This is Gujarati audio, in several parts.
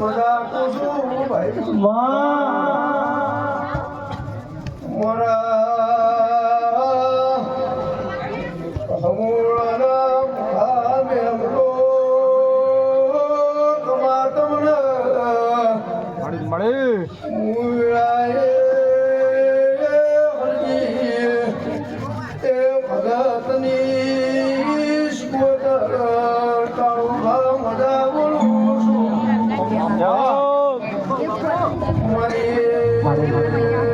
Semoga. 回家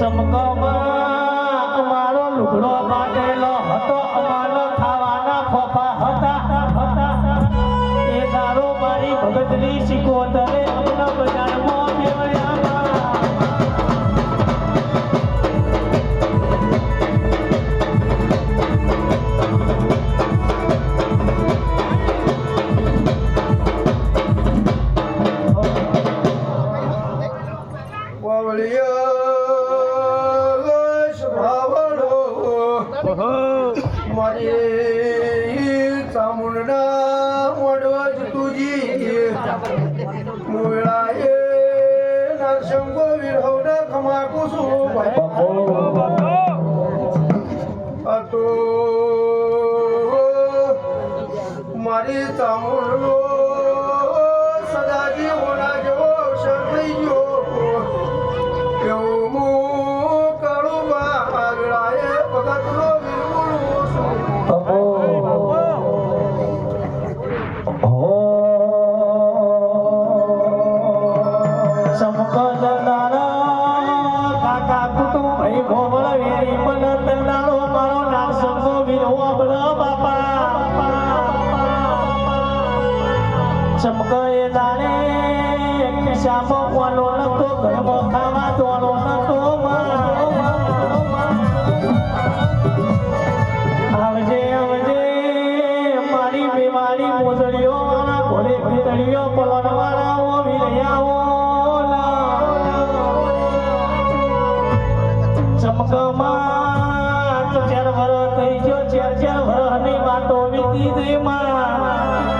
ચમકવા અમારો લુગડો બાંધેલો હતો. અમારો ખાવાના ફોફા હતા એ દારો મારી ભગતની શીખો જી મુળા એ નરસંગો વિરહોડા ખમા કુસુ અતો મારી સામુલો ચમકમાં તો ચાર વર થઈ ગયો ચાર ચાર વરની વાતો વીતી ગઈ માં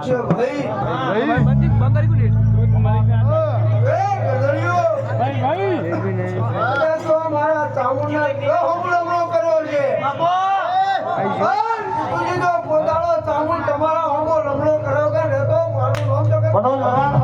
છે. ભાઈ છે પોતાનો ચામુન તમારા હોમો રમણો કર્યો કે ને મારું નામ તો